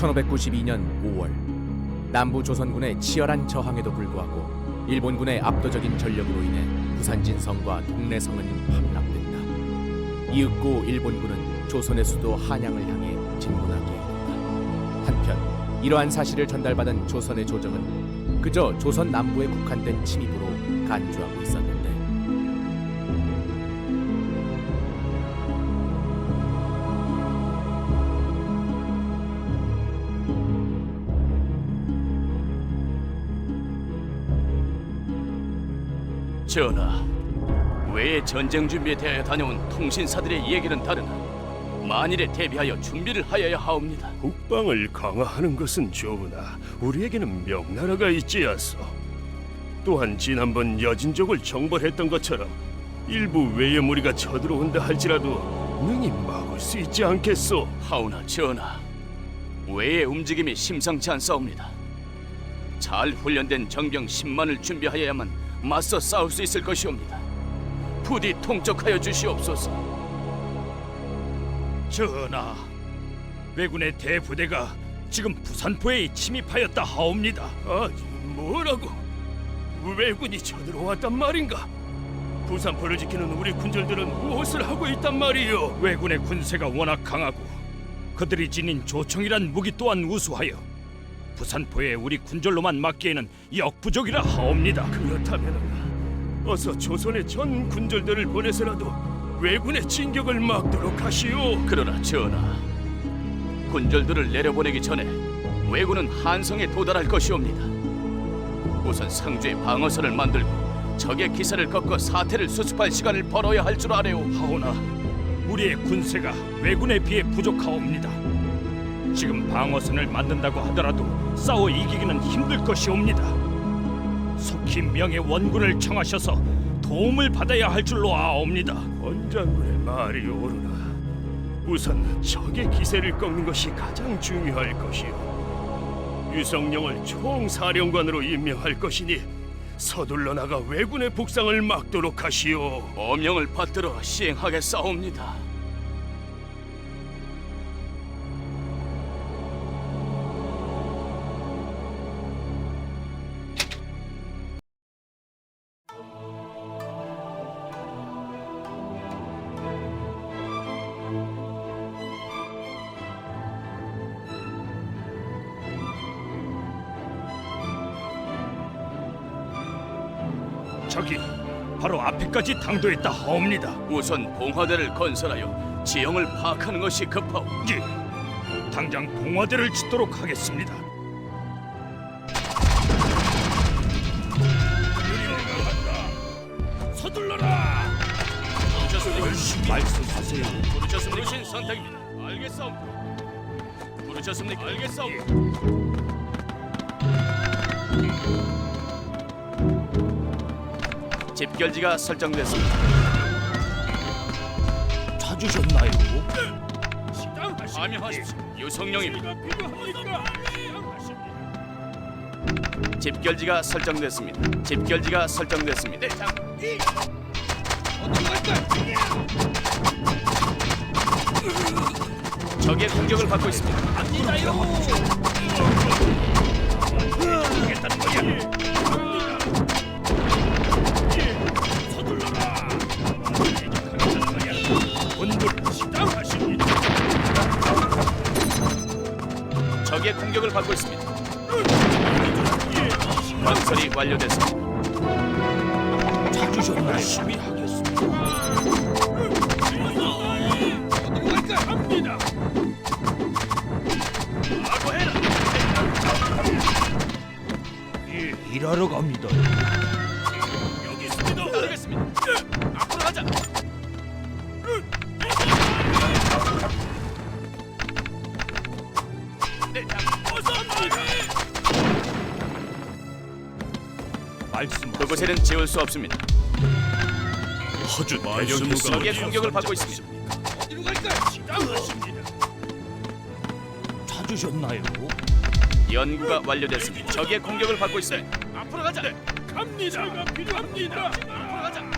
1592년 5월 남부 조선군의 치열한 저항에도 불구하고 일본군의 압도적인 전력으로 인해 부산진성과 동래성은 함락된다. 이윽고 일본군은 조선의 수도 한양을 향해 진군하게 된다. 한편 이러한 사실을 전달받은 조선의 조정은 그저 조선 남부에 국한된 침입으로 간주하고 있었는 전하, 외의 전쟁 준비에 대하여 다녀온 통신사들의 얘기는 다르나 만일에 대비하여 준비를 하여야 하옵니다. 국방을 강화하는 것은 좋으나 우리에게는 명나라가 있지 않소. 또한 지난번 여진족을 정벌했던 것처럼 일부 외의 무리가 쳐들어온다 할지라도 능히 막을 수 있지 않겠소. 하오나 전하, 외의 움직임이 심상치 않사옵니다. 잘 훈련된 정병 10만을 준비하여야만 맞서 싸울 수 있을 것이옵니다. 부디 통촉하여 주시옵소서. 전하, 왜군의 대부대가 지금 부산포에 침입하였다 하옵니다. 아, 뭐라고? 왜군이 쳐들어 왔단 말인가? 부산포를 지키는 우리 군절들은 무엇을 하고 있단 말이요? 왜군의 군세가 워낙 강하고 그들이 지닌 조총이란 무기 또한 우수하여 부산포에 우리 군절로만 막기에는 역부족이라 하옵니다. 그렇다면 어서 조선의 전 군절들을 보내서라도 왜군의 진격을 막도록 하시오. 그러나 전하, 군절들을 내려보내기 전에 왜군은 한성에 도달할 것이옵니다. 우선 상주의 방어선을 만들고 적의 기세를 꺾어 사태를 수습할 시간을 벌어야 할 줄 아래오. 하오나 우리의 군세가 왜군에 비해 부족하옵니다. 지금 방어선을 만든다고 하더라도 싸워 이기기는 힘들 것이옵니다. 속히 명예 원군을 청하셔서 도움을 받아야 할 줄로 아옵니다. 원장군의 말이 옳으나 우선 적의 기세를 꺾는 것이 가장 중요할 것이오. 유성령을 총사령관으로 임명할 것이니 서둘러 나가 왜군의 북상을 막도록 하시오. 어명을 받들어 시행하겠사옵니다. 저기 바로 앞에까지 당도했다 하옵니다. 우선 봉화대를 건설하여 지형을 파악하는 것이 급하오. 예, 당장 봉화대를 짓도록 하겠습니다. 서둘러라. 부르셨습니까? 말씀하세요. 부르셨습니까? 부르신 선택입니다. 알겠사옵니다. 부르셨습니까? 알겠사옵니다. 집결지가 설정됐습니다. 찾으셨나요? 암명하십시오. 유성령입니다. 집결지가 설정됐습니다. 집결지가 설정됐습니다. 적의 공격을 받고 있습니다. 본부를 적의 공격을 받고 있습니다. 건설이 완료됐습니다. 찾으셨나요? 열심히 하겠습니다. 합니다. 예, 일하러 갑니다. 말씀 그곳에는 지울 수 없습니다. 허주 적의 공격을 받고 있습니다. 찾으셨나요? 연구가 완료됐습니다. 적의 공격을 받고 있습니다. 앞으로 가자. 갑니다. 제가 필요합니다. 앞으로 가자.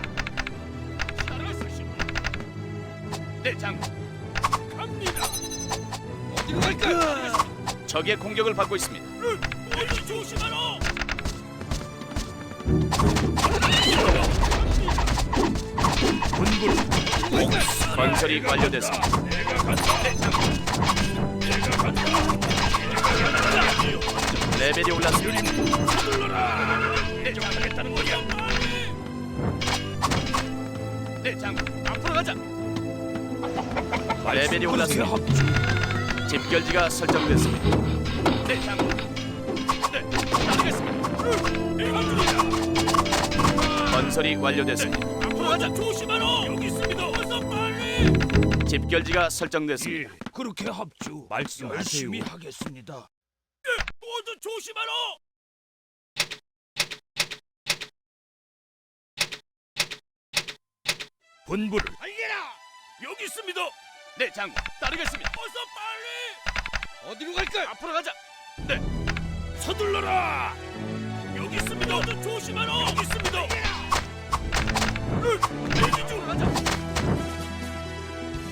네, 장. 갑니다. 어디로 갈까? 적의 공격을 받고 있습니다. 건설이 완료됐습니다. 레벨이 올랐습니다. 네, 장군. 앞으로 가자. 레벨이 올랐습니다. 집결지가 설정됐습니다. 네, 장군. 네, 따르겠습니다. 건설이 완료됐습니다. 가자. 조심하라. 여기 있습니다. 어서 빨리. 집결지가 설정됐습니다. 그렇게 합주. 말씀하세요. 열심히 하겠습니다. 모두 조심하라. 본부를 알게라. 여기 있습니다. 네, 장군. 따르겠습니다. 어서 빨리. 어디로 갈까요? 앞으로 가자. 네. 서둘러라. 여기 있습니다. 모두 조심하라. 여기 있습니다.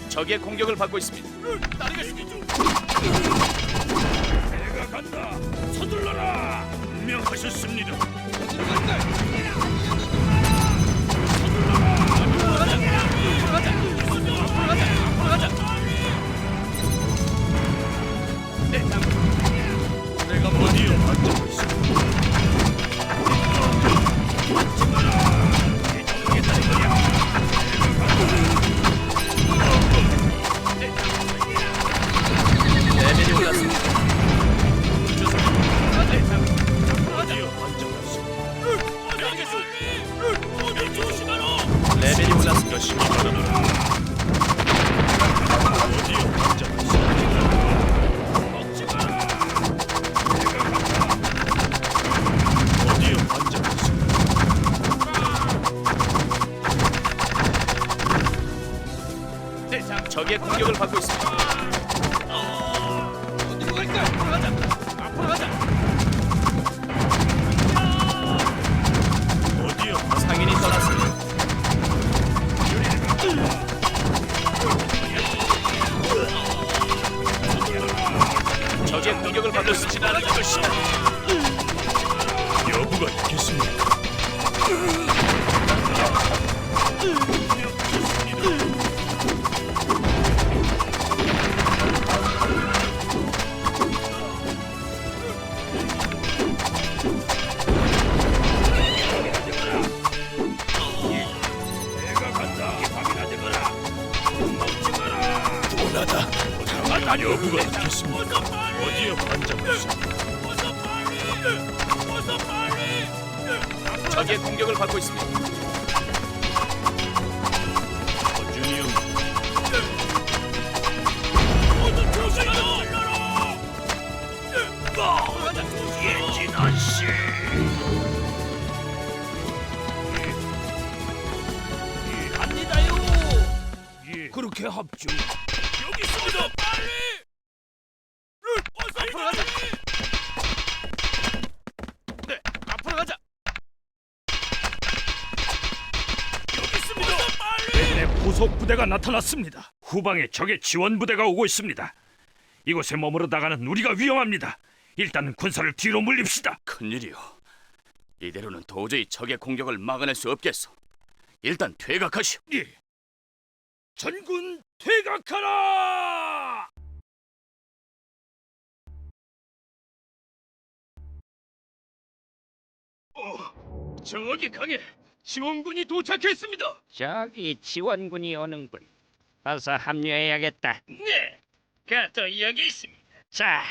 적의 공격을 받고 있습니다. 내가 간다. 서둘러라. 분명하셨습니다. 레벨이 올랐습니다. 열심히 바 공격을 받고 있습니다. 여부가 있겠습니까? 적의 공격을 받고 있습니다. 형. 예진아 씨. 갑니다요. 예. 그렇게 합주. 후속 부대가 나타났습니다. 후방에 적의 지원 부대가 오고 있습니다. 이곳에 머무르다가는 우리가 위험합니다. 일단 군사를 뒤로 물립시다. 큰일이요. 이대로는 도저히 적의 공격을 막아낼 수 없겠소. 일단 퇴각하시오. 예. 전군 퇴각하라! 어, 저기 강에 지원군이 도착했습니다. 저기 지원군이 오는군. 어서 합류해야겠다. 네, 가서 여기 있습니다. 자,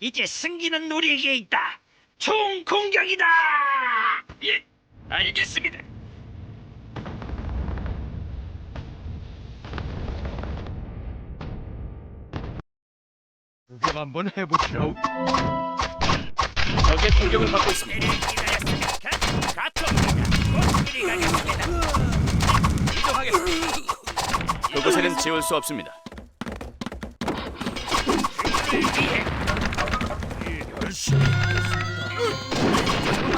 이제 승기는 우리에게 있다. 총 공격이다! 예, 알겠습니다. 구경 한번 해보시라고. 적의 공격을 받고 있습니다. 이동하겠습니다. 그곳에는 지울 수 없습니다. 열심히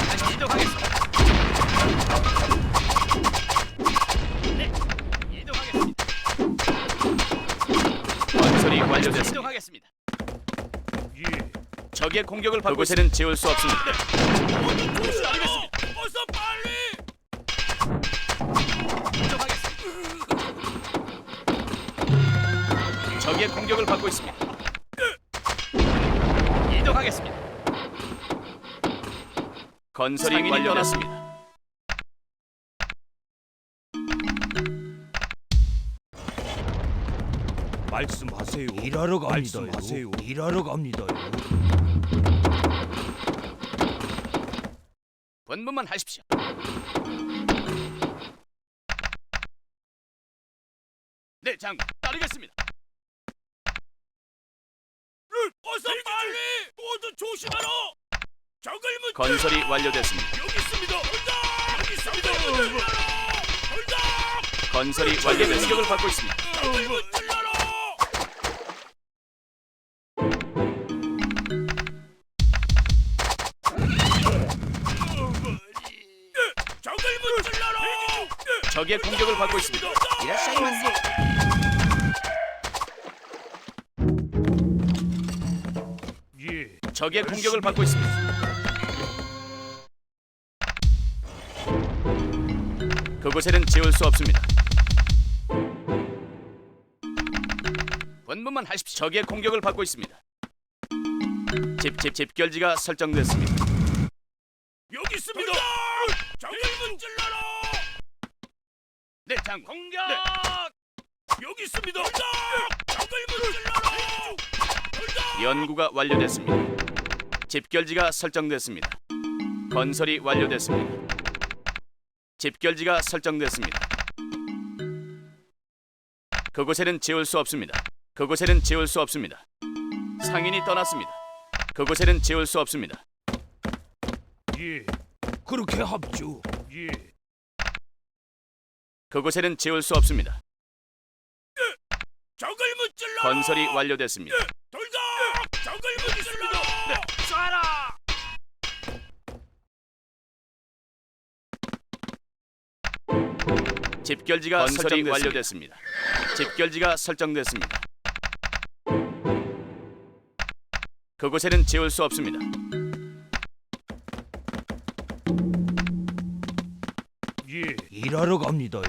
다시 이동하겠습니다. 네, 이동하겠습니다. 건설이 완료됐습니다. 이동하겠습니다. 예. 적의 공격을 받고 그곳에는 지울 수 없습니다. 공격을 받고 있습니다. 이동하겠습니다. 건설이 완료됐습니다. 말씀하세요. 일하러 갑니다요. 말씀하세요. 일하러 갑니다요. 본분만 하십시오. 네, 장군 따르겠습니다. 어서 빨리! 모두 조심하라! 적을 묻 건설이 완료됐습니다. 여기 있습니다! 여기 있습니다! 건설이 완료된 공격을 받고 있습니다. 적을 묻질러라! 적을 묻질러라! 적의 공격을 받고 있습니다. 예. 적의 공격을 받고 있습니다. 그곳에는 지울 수 없습니다. 본분만 하십시오. 적의 공격을 받고 있습니다. 집집 집결지가 설정됐습니다. 여기 있습니다! 적을 묻질러라! 네, 장 공격. 여기 있습니다! 적을 묻질러라! 연구가 완료됐습니다. 집결지가 설정됐습니다. 건설이 완료됐습니다. 집결지가 설정됐습니다. 그곳에는 지울 수 없습니다. 그곳에는 지울 수 없습니다. 상인이 떠났습니다. 그곳에는 지울 수 없습니다. 예. 그렇게 합주. 예. 그곳에는 지울 수 없습니다. 적을 묻질러라! 건설이 완료됐습니다. 집결지가 건설이 완료됐습니다. 집결지가 설정됐습니다. 그곳에는 지울 수 없습니다. 예. 일하러 갑니다요.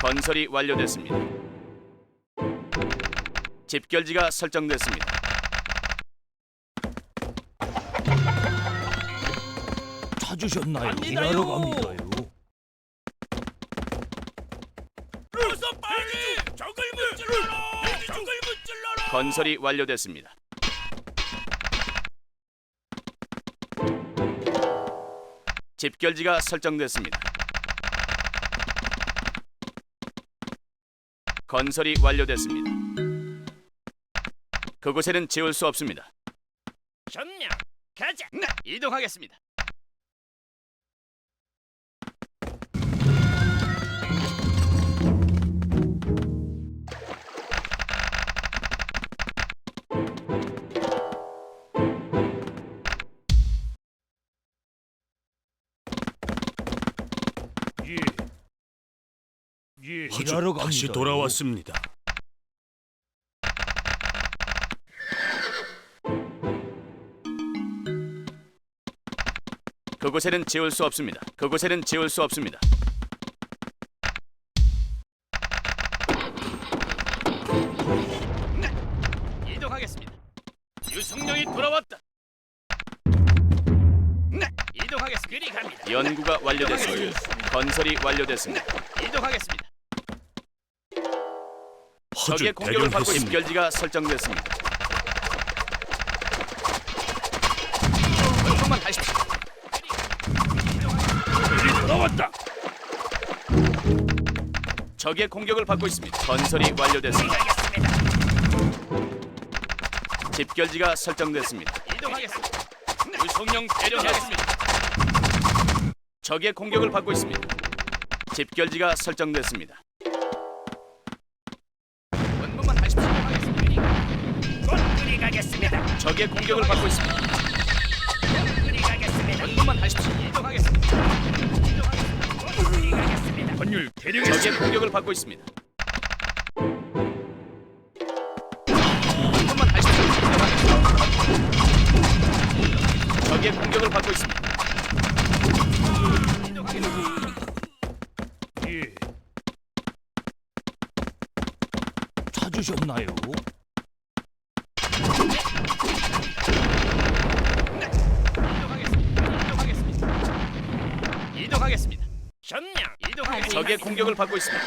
건설이 완료됐습니다. 집결지가 설정됐습니다. 찾으셨나요? 일하러 갑니다요. 건설이 완료됐습니다. 집결지가 설정됐습니다. 건설이 완료됐습니다. 그곳에는 지울 수 없습니다. 점령! 가자! 네, 이동하겠습니다. 예. 일하러 갑니다. 다시 돌아왔습니다. 그곳에는 지울 수 없습니다. 그곳에는 지울 수 없습니다. 네, 이동하겠습니다. 유성령이 돌아왔다. 네, 이동하겠습니다. 그리 갑니다. 연구가 완료됐습니다. 건설이 완료됐습니다. 이동하겠습니다. 적의 공격을 받고 집결지가 설정됐습니다. 조금만 하십시오. 돌아왔다! 적의 공격을 받고 있습니다. 건설이 완료됐습니다. 집결지가 설정됐습니다. 이동하겠습니다. 유성령 대령하겠습니다. 적의 공격을 받고 있습니다. 집결지가 설정됐습니다. 적의 공격을 받고 있습니다. 원문만 하십시오. 이동하겠습니다. 대령 적의 공격을 받고 있습니다. 원문만 하십시오. 이동하겠습니다. 받고 있습니다. 이동하겠습니다. 적의 공격을 받고 있습니다.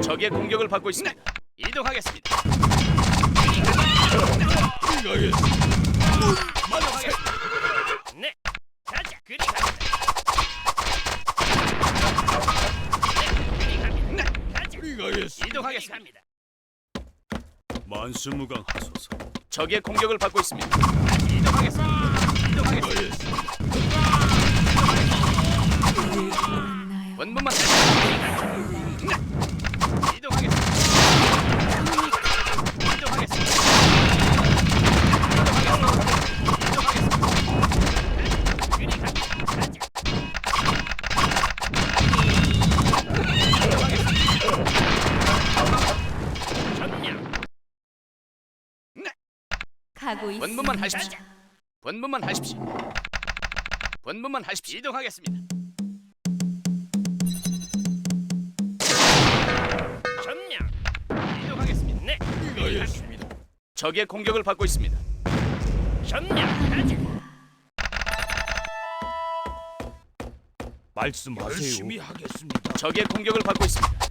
이동하겠습니다. 적의 공격을 받고 있습니다. 이동하겠습니다. 무강 하소서. 적의 공격을 받고 있습니다. 이동하겠습니다. 이동하겠습니다. 원문만 가고 있습니다. 원문만 하십시오. 원문만 하십시오. 원문만 하십시오. 이동하겠습니다. 전명 이동하겠습니다. 네, 이동하겠습니다. 적의 공격을 받고 있습니다. 가자. 말씀하세요. 하겠습니다. 적의 공격을 받고 있습니다.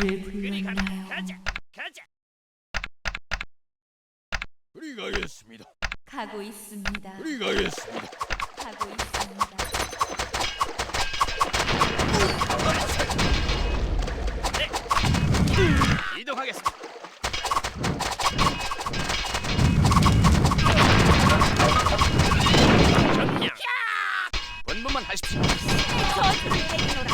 누구를 불렀나요? 가자, 가자. 우리 가겠습니다. 가고 있습니다. 우리 가겠습니다. 가고 있습니다. 네. 이동하겠습니다. 전명. 분분만 하십시오. 저승을 내리노라.